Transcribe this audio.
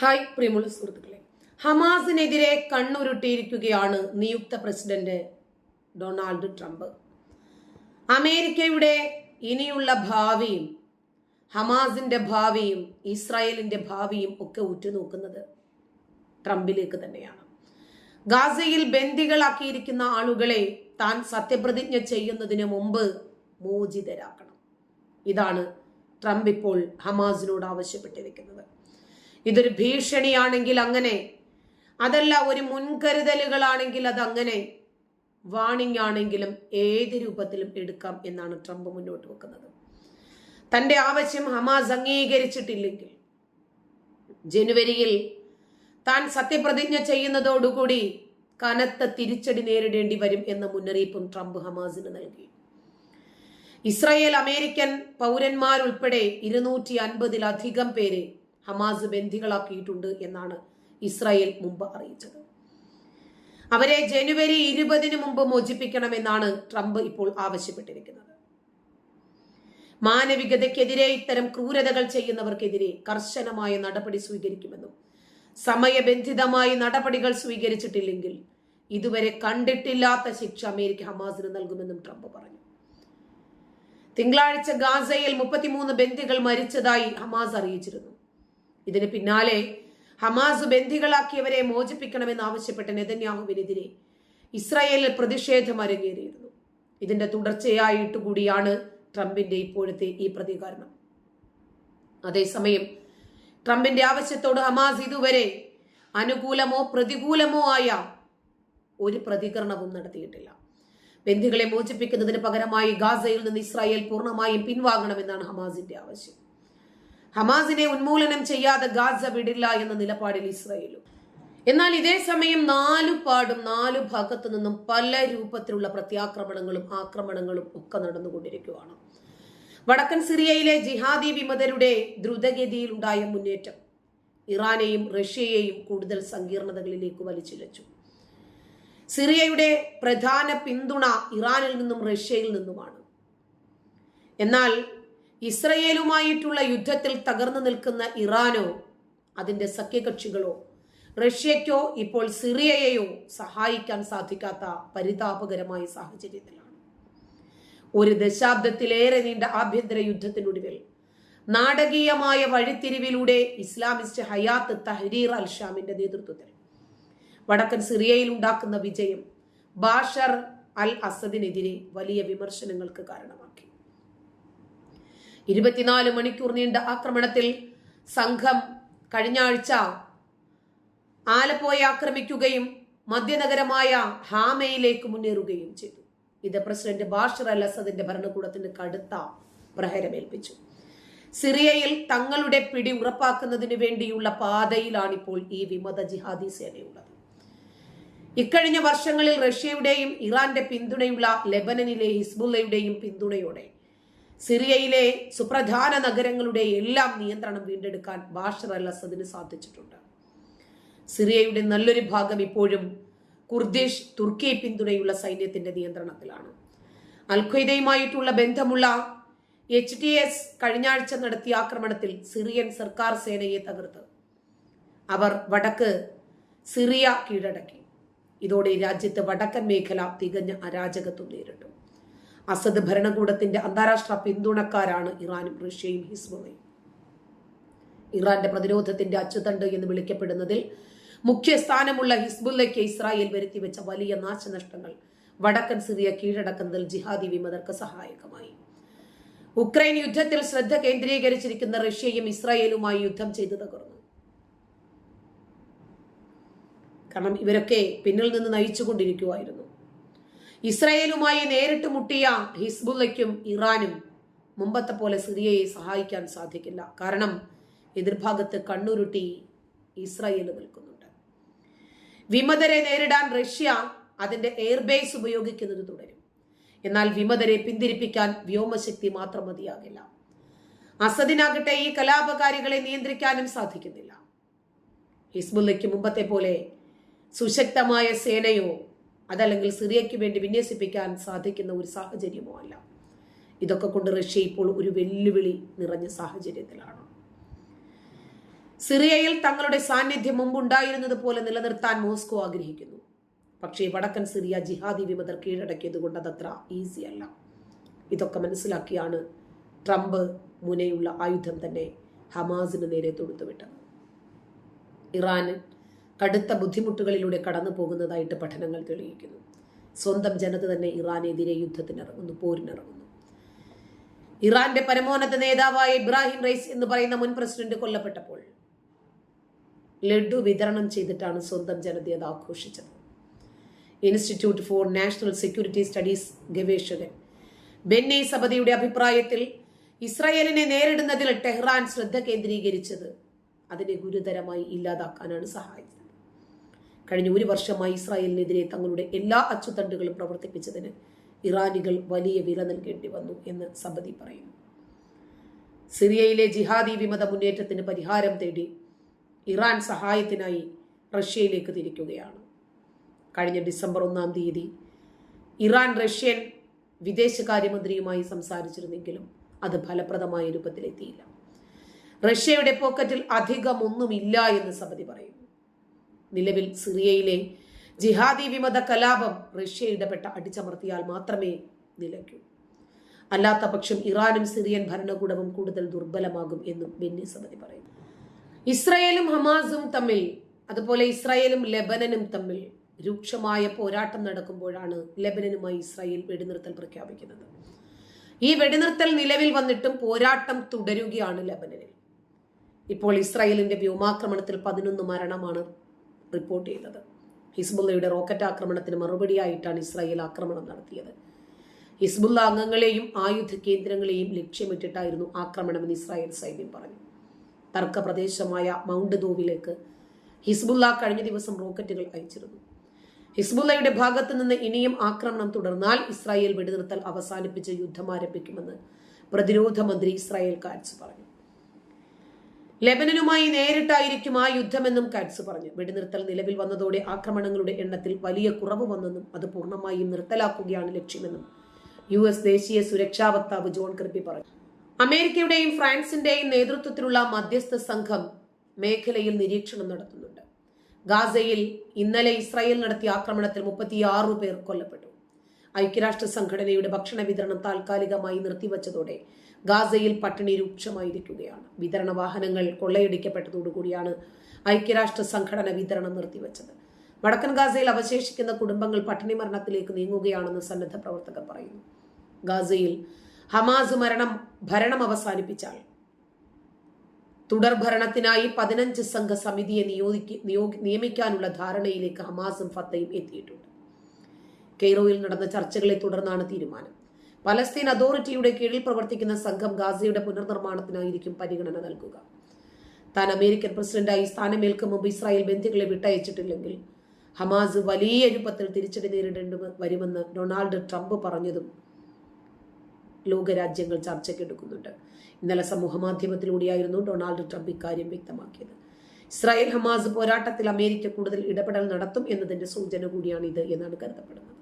Hi പ്രിയമുള്ള സുഹൃത്തുക്കളെ. ഹമാസിനെതിരെ കണ്ണുരുട്ടിയിരിക്കുകയാണ് നിയുക്ത പ്രസിഡന്റ് ഡൊണാൾഡ് ട്രംപ്. അമേരിക്കയുടെ ഇനിയുള്ള ഭാവിയും ഹമാസിന്റെ ഭാവിയും ഇസ്രായേലിന്റെ ഭാവിയും ഒക്കെ ഉറ്റുനോക്കുന്നത് ട്രംപിലേക്ക് തന്നെയാണ്. ഗാസയിൽ ബന്ദികളാക്കിയിരിക്കുന്ന ആളുകളെ താൻ സത്യപ്രതിജ്ഞ ചെയ്യുന്നതിന് മുമ്പ് മോചിതരാക്കണം. ഇതാണ് ട്രംപ് ഇപ്പോൾ ഹമാസിനോട് ആവശ്യപ്പെട്ടിരിക്കുന്നത്. ഇതൊരു ഭീഷണിയാണെങ്കിൽ അങ്ങനെ. അതല്ല ഒരു മുൻകരുതലുകളാണെങ്കിൽ അതങ്ങനെ. വാണിംഗ് ആണെങ്കിലും ഏത് രൂപത്തിലും എടുക്കാം എന്നാണ് ട്രംപ് മുന്നോട്ട് വെക്കുന്നത്. തന്റെ ആവശ്യം ഹമാസ് അംഗീകരിച്ചിട്ടില്ലെങ്കിൽ ജനുവരിയിൽ താൻ സത്യപ്രതിജ്ഞ ചെയ്യുന്നതോടുകൂടി കനത്ത തിരിച്ചടി നേരിടേണ്ടി വരും എന്ന മുന്നറിയിപ്പും ട്രംപ് ഹമാസിന് നൽകി. ഇസ്രായേൽ അമേരിക്കൻ പൗരന്മാരുൾപ്പെടെ ഇരുന്നൂറ്റി അൻപതിലധികം പേരെ ഹമാസ് ബന്ദികളാക്കിയിട്ടുണ്ട് എന്നാണ് ഇസ്രായേൽ മുമ്പ് അറിയിച്ചത്. അവരെ ജനുവരി ഇരുപതിന് മുമ്പ് മോചിപ്പിക്കണമെന്നാണ് ട്രംപ് ഇപ്പോൾ ആവശ്യപ്പെട്ടിരിക്കുന്നത്. മാനവികതയ്ക്കെതിരെ ഇത്തരം ക്രൂരതകൾ ചെയ്യുന്നവർക്കെതിരെ കർശനമായ നടപടി സ്വീകരിക്കുമെന്നും സമയബന്ധിതമായി നടപടികൾ സ്വീകരിച്ചിട്ടില്ലെങ്കിൽ ഇതുവരെ കണ്ടിട്ടില്ലാത്ത ശിക്ഷ അമേരിക്ക ഹമാസിന് നൽകുമെന്നും ട്രംപ് പറഞ്ഞു. തിങ്കളാഴ്ച ഗാസയിൽ മുപ്പത്തിമൂന്ന് ബന്ദികൾ മരിച്ചതായി ഹമാസ് അറിയിച്ചിരുന്നു. ഇതിന് പിന്നാലെ ഹമാസ് ബന്ദികളാക്കിയവരെ മോചിപ്പിക്കണമെന്ന് ആവശ്യപ്പെട്ട നെതന്യാഹുവിനെതിരെ ഇസ്രായേലിൽ പ്രതിഷേധം അരങ്ങേറിയിരുന്നു. ഇതിന്റെ തുടർച്ചയായിട്ട് കൂടിയാണ് ട്രംപിന്റെ ഇപ്പോഴത്തെ ഈ പ്രതികരണം. അതേസമയം ട്രംപിന്റെ ആവശ്യത്തോട് ഹമാസ് ഇതുവരെ അനുകൂലമോ പ്രതികൂലമോ ആയ ഒരു പ്രതികരണവും നടത്തിയിട്ടില്ല. ബന്ധികളെ മോചിപ്പിക്കുന്നതിന് പകരമായി ഗാസയിൽ നിന്ന് ഇസ്രായേൽ പൂർണമായും പിൻവാങ്ങണമെന്നാണ് ഹമാസിന്റെ ആവശ്യം. ഹമാസിനെ ഉന്മൂലനം ചെയ്യാതെ ഗാസ വിടില്ല എന്ന നിലപാടിൽ ഇസ്രായേലും. എന്നാൽ ഇതേ സമയം നാലു പാടും നാലു ഭാഗത്തു നിന്നും പല രൂപത്തിലുള്ള പ്രത്യാക്രമണങ്ങളും ആക്രമണങ്ങളും ഒക്കെ നടന്നുകൊണ്ടിരിക്കുകയാണ്. വടക്കൻ സിറിയയിലെ ജിഹാദി വിമതരുടെ ദ്രുതഗതിയിൽ ഉണ്ടായ മുന്നേറ്റം ഇറാനെയും റഷ്യയെയും കൂടുതൽ സങ്കീർണതകളിലേക്ക് വലിച്ചിഴച്ചു. സിറിയയുടെ പ്രധാന പിന്തുണ ഇറാനിൽ നിന്നും റഷ്യയിൽ നിന്നുമാണ്. എന്നാൽ ഇസ്രയേലുമായിട്ടുള്ള യുദ്ധത്തിൽ തകർന്നു നിൽക്കുന്ന ഇറാനോ അതിന്റെ സഖ്യകക്ഷികളോ റഷ്യയ്ക്കോ ഇപ്പോൾ സിറിയയെയോ സഹായിക്കാൻ സാധിക്കാത്ത പരിതാപകരമായ സാഹചര്യത്തിലാണ്. ഒരു ദശാബ്ദത്തിലേറെ നീണ്ട ആഭ്യന്തര യുദ്ധത്തിനൊടുവിൽ നാടകീയമായ വഴിത്തിരിവിലൂടെ ഇസ്ലാമിസ്റ്റ് ഹയാത്ത് തഹരീർ അൽ ഷാമിന്റെ നേതൃത്വത്തിൽ വടക്കൻ സിറിയയിൽ ഉണ്ടാക്കുന്ന വിജയം ബാഷർ അൽ അസദിനെതിരെ വലിയ വിമർശനങ്ങൾക്ക് കാരണമാക്കി ഇരുപത്തിനാല് മണിക്കൂർ നീണ്ട ആക്രമണത്തിൽ സംഘം കഴിഞ്ഞ ആഴ്ച ആലപ്പോയെ ആക്രമിക്കുകയും മധ്യനഗരമായ ഹാമയിലേക്ക് മുന്നേറുകയും ചെയ്തു. ഇത് പ്രസിഡന്റ് ബാഷർ അൽ അസദിന്റെ ഭരണകൂടത്തിന് കടുത്ത പ്രഹരമേൽപ്പിച്ചു. സിറിയയിൽ തങ്ങളുടെ പിടി ഉറപ്പാക്കുന്നതിന് വേണ്ടിയുള്ള പാതയിലാണിപ്പോൾ ഈ വിമത ജിഹാദി സേനയുള്ളത്. ഇക്കഴിഞ്ഞ വർഷങ്ങളിൽ റഷ്യയുടെയും ഇറാന്റെ പിന്തുണയുള്ള ലെബനനിലെ ഹിസ്ബുല്ലയുടെയും പിന്തുണയോടെ സിറിയയിലെ സുപ്രധാന നഗരങ്ങളുടെ എല്ലാം നിയന്ത്രണം വീണ്ടെടുക്കാൻ ബാഷർ അൽ അസദിന് സാധിച്ചിട്ടുണ്ട്. സിറിയയുടെ നല്ലൊരു ഭാഗം ഇപ്പോഴും കുർദിഷ് തുർക്കി പിന്തുണയുള്ള സൈന്യത്തിന്റെ നിയന്ത്രണത്തിലാണ്. അൽഖ്വയ്ദയുമായിട്ടുള്ള ബന്ധമുള്ള എച്ച് ടി എസ് കഴിഞ്ഞാഴ്ച നടത്തിയ ആക്രമണത്തിൽ സിറിയൻ സർക്കാർ സേനയെ തകർത്ത്. അവർ വടക്ക് സിറിയ കീഴടക്കി. ഇതോടെ രാജ്യത്ത് വടക്കൻ മേഖല തികഞ്ഞ അരാജകത്വം നേരിട്ടു. അസദ് ഭരണകൂടത്തിന്റെ അന്താരാഷ്ട്ര പിന്തുണക്കാരാണ് ഇറാനും റഷ്യയും ഹിസ്ബുളയും ഇറാന്റെ പ്രതിരോധത്തിന്റെ അച്ചുതണ്ട് എന്ന് വിളിക്കപ്പെടുന്നതിൽ മുഖ്യ സ്ഥാനമുള്ള ഹിസ്ബുല്ലയ്ക്ക് ഇസ്രായേൽ വരുത്തിവെച്ച വലിയ നാശനഷ്ടങ്ങൾ വടക്കൻ സിറിയ കീഴടക്കുന്നതിൽ ജിഹാദി വിമതർക്ക് സഹായകമായി. ഉക്രൈൻ യുദ്ധത്തിൽ ശ്രദ്ധ കേന്ദ്രീകരിച്ചിരിക്കുന്ന റഷ്യയും ഇസ്രായേലുമായി യുദ്ധം ചെയ്തു തകർന്നു. കാരണം ഇവരൊക്കെ പിന്നിൽ നിന്ന് നയിച്ചുകൊണ്ടിരിക്കുമായിരുന്നു ഇസ്രായേലുമായി നേരിട്ട് മുട്ടിയ ഹിസ്ബുള്ളയ്ക്കും ഇറാനും മുമ്പത്തെ പോലെ സിറിയയെ സഹായിക്കാൻ സാധിക്കില്ല. കാരണം എതിർഭാഗത്ത് കണ്ണുരുട്ടി ഇസ്രായേൽ നിൽക്കുന്നുണ്ട്. വിമതരെ നേരിടാൻ റഷ്യ അതിന്റെ എയർബേസ് ഉപയോഗിക്കുന്നത് തുടരും. എന്നാൽ വിമതരെ പിന്തിരിപ്പിക്കാൻ വ്യോമശക്തി മാത്രം മതിയാകില്ല. അസദിനാകട്ടെ ഈ കലാപകാരികളെ നിയന്ത്രിക്കാനും സാധിക്കുന്നില്ല. ഹിസ്ബുല്ലയ്ക്ക് മുമ്പത്തെ പോലെ സുശക്തമായ സേനയോ അതല്ലെങ്കിൽ സിറിയയ്ക്ക് വേണ്ടി വിന്യസിപ്പിക്കാൻ സാധിക്കുന്ന ഒരു സാഹചര്യമോ അല്ല. ഇതൊക്കെ കൊണ്ട് റഷ്യ ഇപ്പോൾ ഒരു വെല്ലുവിളി നിറഞ്ഞ സാഹചര്യത്തിലാണ്. സിറിയയിൽ തങ്ങളുടെ സാന്നിധ്യം മുമ്പുണ്ടായിരുന്നത് പോലെ നിലനിർത്താൻ മോസ്കോ ആഗ്രഹിക്കുന്നു. പക്ഷേ വടക്കൻ സിറിയ ജിഹാദി വിമതർ കീഴടക്കിയത് കൊണ്ട് അതത്ര ഈസി അല്ല. ഇതൊക്കെ മനസ്സിലാക്കിയാണ് ട്രംപ് മുനയുള്ള ആയുധം തന്നെ ഹമാസിന് നേരെ തൊടുത്തുവിട്ടത്. ഇറാൻ കടുത്ത ബുദ്ധിമുട്ടുകളിലൂടെ കടന്നു പോകുന്നതായിട്ട് പഠനങ്ങൾ തെളിയിക്കുന്നു. സ്വന്തം ജനത തന്നെ ഇറാനെതിരെ യുദ്ധത്തിനിറങ്ങുന്നു പോരിനിറങ്ങുന്നു. ഇറാന്റെ പരമോന്നത നേതാവായ ഇബ്രാഹിം റൈസ് എന്ന് പറയുന്ന മുൻ പ്രസിഡന്റ് കൊല്ലപ്പെട്ടപ്പോൾ ലഡു വിതരണം ചെയ്തിട്ടാണ് സ്വന്തം ജനത അത് ആഘോഷിച്ചത്. Institute for National Security Studies ഗവേഷകൻ ബെന്നെ സബദിയുടെ അഭിപ്രായത്തിൽ ഇസ്രായേലിനെ നേരിടുന്നതിൽ ടെഹ്റാൻ ശ്രദ്ധ കേന്ദ്രീകരിച്ചത് അതിനെ ഗുരുതരമായി ഇല്ലാതാക്കാനാണ് സഹായിച്ചത്. കഴിഞ്ഞ ഒരു വർഷമായി ഇസ്രായേലിനെതിരെ തങ്ങളുടെ എല്ലാ അച്ചുതണ്ടുകളും പ്രവർത്തിപ്പിച്ചതിന് ഇറാനികൾ വലിയ വില നൽകേണ്ടി വന്നു എന്ന് സബദി പറയുന്നു. സിറിയയിലെ ജിഹാദി വിമത മുന്നേറ്റത്തിന് പരിഹാരം തേടി ഇറാൻ സഹായത്തിനായി റഷ്യയിലേക്ക് തിരിക്കുകയാണ്. കഴിഞ്ഞ ഡിസംബർ ഒന്നാം തീയതി ഇറാൻ റഷ്യൻ വിദേശകാര്യമന്ത്രിയുമായി സംസാരിച്ചിരുന്നെങ്കിലും അത് ഫലപ്രദമായ രൂപത്തിലെത്തിയില്ല. റഷ്യയുടെ പോക്കറ്റിൽ അധികമൊന്നുമില്ല എന്ന് സമിതി പറയുന്നു. നിലവിൽ സിറിയയിലെ ജിഹാദി വിമത കലാപം റഷ്യ ഇടപെട്ട അടിച്ചമർത്തിയാൽ മാത്രമേ നിലയ്ക്കൂ. അല്ലാത്ത പക്ഷം ഇറാനും സിറിയൻ ഭരണകൂടവും കൂടുതൽ ദുർബലമാകും എന്നും ബെന്നി സമിതി പറയുന്നു. ഇസ്രയേലും ഹമാസും തമ്മിൽ അതുപോലെ ഇസ്രായേലും ലെബനനും തമ്മിൽ രൂക്ഷമായ പോരാട്ടം നടക്കുമ്പോഴാണ് ലെബനനുമായി ഇസ്രായേൽ വെടിനിർത്തൽ പ്രഖ്യാപിക്കുന്നത്. ഈ വെടിനിർത്തൽ നിലവിൽ വന്നിട്ടും പോരാട്ടം തുടരുകയാണ് ലെബനനിൽ. ഇപ്പോൾ ഇസ്രായേലിന്റെ വ്യോമാക്രമണത്തിൽ പതിനൊന്ന് മരണമാണ് റിപ്പോർട്ട് ചെയ്തത് ഹിസ്ബുള്ളയുടെ റോക്കറ്റ് ആക്രമണത്തിന് മറുപടിയായിട്ടാണ് ഇസ്രായേൽ ആക്രമണം നടത്തിയത്. ഹിസ്ബുള്ള അംഗങ്ങളെയും ആയുധ കേന്ദ്രങ്ങളെയും ലക്ഷ്യമിട്ടിട്ടായിരുന്നു ആക്രമണമെന്ന് ഇസ്രായേൽ സൈന്യം പറഞ്ഞു. തർക്ക പ്രദേശമായ മൗണ്ട് ദോവിലേക്ക് ഹിസ്ബുള്ള കഴിഞ്ഞ ദിവസം റോക്കറ്റുകൾ അയച്ചിരുന്നു. ഹിസ്ബുള്ളയുടെ ഭാഗത്തു നിന്ന് ഇനിയും ആക്രമണം തുടർന്നാൽ ഇസ്രായേൽ വെടിനിർത്തൽ അവസാനിപ്പിച്ച് യുദ്ധം ആരംഭിക്കുമെന്ന് പ്രതിരോധ മന്ത്രി ഇസ്രായേൽ കാറ്റ്സ് പറഞ്ഞു. ലെബനനുമായി നേരിട്ടായിരിക്കും ആ യുദ്ധമെന്നും കാറ്റ്സ് പറഞ്ഞു. വെടിനിർത്തൽ നിലവിൽ വന്നതോടെ ആക്രമണങ്ങളുടെ എണ്ണത്തിൽ വലിയ കുറവ് വന്നെന്നും അത് പൂർണമായും നിർത്തലാക്കുകയാണ് ലക്ഷ്യമെന്നും യു എസ് ദേശീയ സുരക്ഷാ വക്താവ് ജോൺ കൃപ്പി പറഞ്ഞു. അമേരിക്കയുടെയും ഫ്രാൻസിന്റെയും നേതൃത്വത്തിലുള്ള മധ്യസ്ഥ സംഘം മേഖലയിൽ നിരീക്ഷണം നടത്തുന്നുണ്ട്. ഗാസയിൽ ഇന്നലെ ഇസ്രായേൽ നടത്തിയ ആക്രമണത്തിൽ മുപ്പത്തിയാറു പേർ കൊല്ലപ്പെട്ടു. ഐക്യരാഷ്ട്ര സംഘടനയുടെ ഭക്ഷണ വിതരണം താൽക്കാലികമായി നിർത്തിവച്ചതോടെ ഗാസയിൽ പട്ടിണി രൂക്ഷമായിരിക്കുകയാണ്. വിതരണ വാഹനങ്ങൾ കൊള്ളയടിക്കപ്പെട്ടതോടുകൂടിയാണ് ഐക്യരാഷ്ട്ര സംഘടന വിതരണം നിർത്തിവച്ചത്. വടക്കൻ ഗാസയിൽ അവശേഷിക്കുന്ന കുടുംബങ്ങൾ പട്ടിണി മരണത്തിലേക്ക് നീങ്ങുകയാണെന്ന് സന്നദ്ധ പ്രവർത്തകർ പറയുന്നു. ഗാസയിൽ ഹമാസ് മരണം ഭരണം അവസാനിപ്പിച്ചാൽ തുടർ ഭരണത്തിനായി പതിനഞ്ച് സംഘ സമിതിയെ നിയോഗിക്ക നിയമിക്കാനുള്ള ധാരണയിലേക്ക് ഹമാസും ഫത്തയും എത്തിയിട്ടുണ്ട്. കെയ്റോയിൽ നടന്ന ചർച്ചകളെ തുടർന്നാണ് തീരുമാനം. പലസ്തീൻ അതോറിറ്റിയുടെ കീഴിൽ പ്രവർത്തിക്കുന്ന സംഘം ഗാസയുടെ പുനർനിർമ്മാണത്തിനായിരിക്കും പരിഗണന നൽകുക. താൻ അമേരിക്കൻ പ്രസിഡന്റായി സ്ഥാനമേൽക്കും മുമ്പ് ഇസ്രായേൽ ബന്ധുക്കളെ വിട്ടയച്ചിട്ടില്ലെങ്കിൽ ഹമാസ് വലിയ രൂപത്തിൽ തിരിച്ചടി നേരിടേണ്ടി വരുമെന്ന് ഡൊണാൾഡ് ട്രംപ് പറഞ്ഞതും ലോകരാജ്യങ്ങൾ ചർച്ചയ്ക്കെടുക്കുന്നുണ്ട് ഇന്നലെ സമൂഹമാധ്യമത്തിലൂടെയായിരുന്നു ഡൊണാൾഡ് ട്രംപ് ഇക്കാര്യം വ്യക്തമാക്കിയത്. ഇസ്രായേൽ ഹമാസ് പോരാട്ടത്തിൽ അമേരിക്ക കൂടുതൽ ഇടപെടൽ നടത്തും എന്നതിന്റെ സൂചന കൂടിയാണിത് എന്നാണ് കരുതപ്പെടുന്നത്.